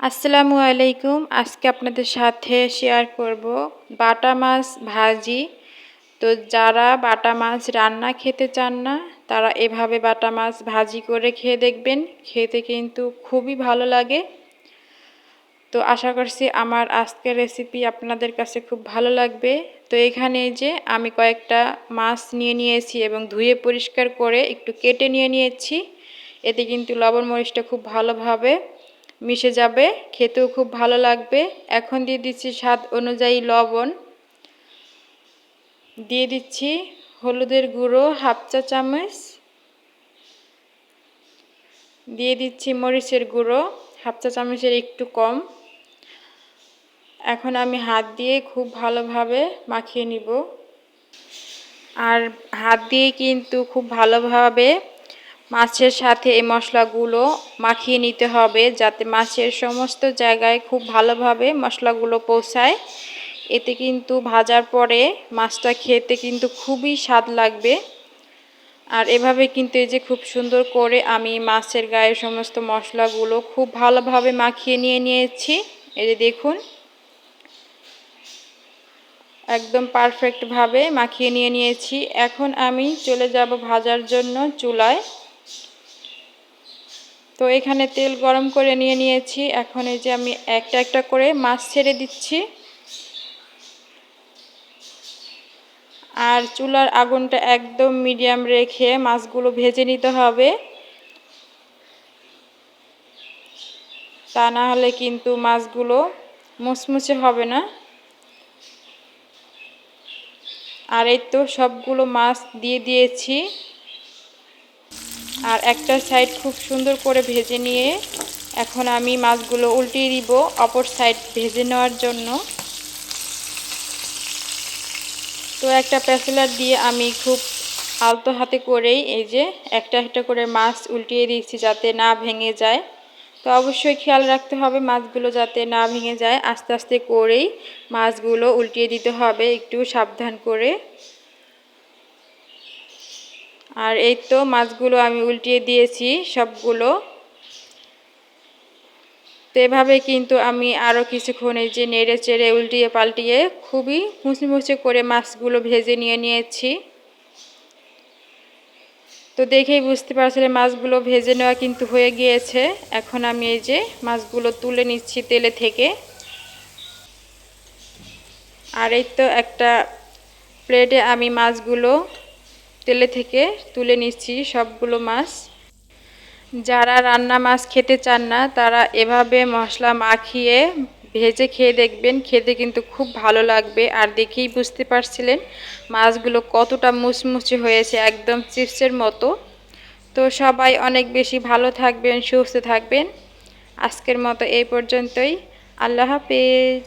আসসালামু আলাইকুম। আজকে আপনাদের সাথে শেয়ার করব বাটা মাছ ভাজি। তো যারা বাটা মাছ রান্না খেতে চান না, তারা এভাবে বাটা মাছ ভাজি করে খেয়ে দেখবেন। খেতে কিন্তু খুবই ভালো লাগে। তো আশা করছি আমার আজকের রেসিপি আপনাদের কাছে খুব ভালো লাগবে। তো এখানে যে আমি কয়েকটা মাছ নিয়ে নিয়েছি এবং ধুয়ে পরিষ্কার করে একটু কেটে নিয়ে নিয়েছি। এতে কিন্তু লবণ মরিচটা খুব ভালোভাবে মিশে যাবে, খেতেও খুব ভালো লাগবে। এখন দিয়ে দিচ্ছি স্বাদ অনুযায়ী লবণ। দিয়ে দিচ্ছি হলুদের গুঁড়ো, হাফ চা চামচ। দিয়ে দিচ্ছি মরিচের গুঁড়ো, হাফ চা চামচের একটু কম। এখন আমি হাত দিয়ে খুব ভালোভাবে মাখিয়ে নিব। আর হাত দিয়ে কিন্তু খুব ভালোভাবে মাছের সাথে এই মশলাগুলো মাখিয়ে নিতে হবে যাতে মাছের সমস্ত জায়গায় খুব ভালোভাবে মশলাগুলো পৌঁছায়। এতে কিন্তু ভাজার পরে মাছটা খেতে কিন্তু খুবই স্বাদ লাগবে। আর এভাবে কিন্তু এই যে খুব সুন্দর করে আমি মাছের গায়ে সমস্ত মশলাগুলো খুব ভালোভাবে মাখিয়ে নিয়ে নিয়েছি। এই যে দেখুন। একদম পারফেক্টভাবে মাখিয়ে নিয়ে নিয়েছি। এখন আমি চলে যাব ভাজার জন্য চুলায়। তো এখানে তেল গরম করে নিয়ে নিয়েছি। এখন এই যে আমি একটা একটা করে মাছ ছেড়ে দিচ্ছি। আর চুলার আগুনটা একদম মিডিয়াম রেখে মাছগুলো ভেজে নিতে হবে। তা না হলে কিন্তু মাছগুলো মুচমুচে হবে না। আর এই তো সবগুলো মাছ দিয়ে দিয়েছি। আর একটা সাইড খুব সুন্দর করে ভেজে নিয়ে এখন আমি মাছগুলো উল্টিয়ে দিব অপর সাইড ভেজে নেওয়ার জন্য। তো একটা প্যাসেলার দিয়ে আমি খুব আলতো হাতে করেই এই যে একটা একটা করে মাছ উল্টিয়ে দিচ্ছি যাতে না ভেঙে যায়। তো অবশ্যই খেয়াল রাখতে হবে মাছগুলো যাতে না ভেঙে যায়। আস্তে আস্তে করেই মাছগুলো উল্টিয়ে দিতে হবে একটু সাবধান করে। আর এই তো মাছগুলো আমি উল্টিয়ে দিয়েছি সবগুলো। তো এভাবে কিন্তু আমি আরও কিছুক্ষণ এই যে নেড়ে চেড়ে উল্টিয়ে পাল্টিয়ে খুবই মুছে করে মাছগুলো ভেজে নিয়ে নিয়েছি। তো দেখেই বুঝতে পারছিলেন মাছগুলো ভেজে নেওয়া কিন্তু হয়ে গিয়েছে। এখন আমি এই যে মাছগুলো তুলে নিচ্ছি তেলে থেকে। আর এই তো একটা প্লেটে আমি মাছগুলো তেলে থেকে তুলে নিচ্ছি সবগুলো মাছ। যারা রান্না মাছ খেতে চান না, তারা এভাবে মশলা মাখিয়ে ভেজে খেয়ে দেখবেন। খেতে কিন্তু খুব ভালো লাগবে। আর দেখেই বুঝতে পারছিলেন মাছগুলো কতটা মুচমুচে হয়েছে, একদম চিপসের মতো। তো সবাই অনেক বেশি ভালো থাকবেন, সুস্থ থাকবেন। আজকের মতো এই পর্যন্তই। আল্লাহ হাফেজ।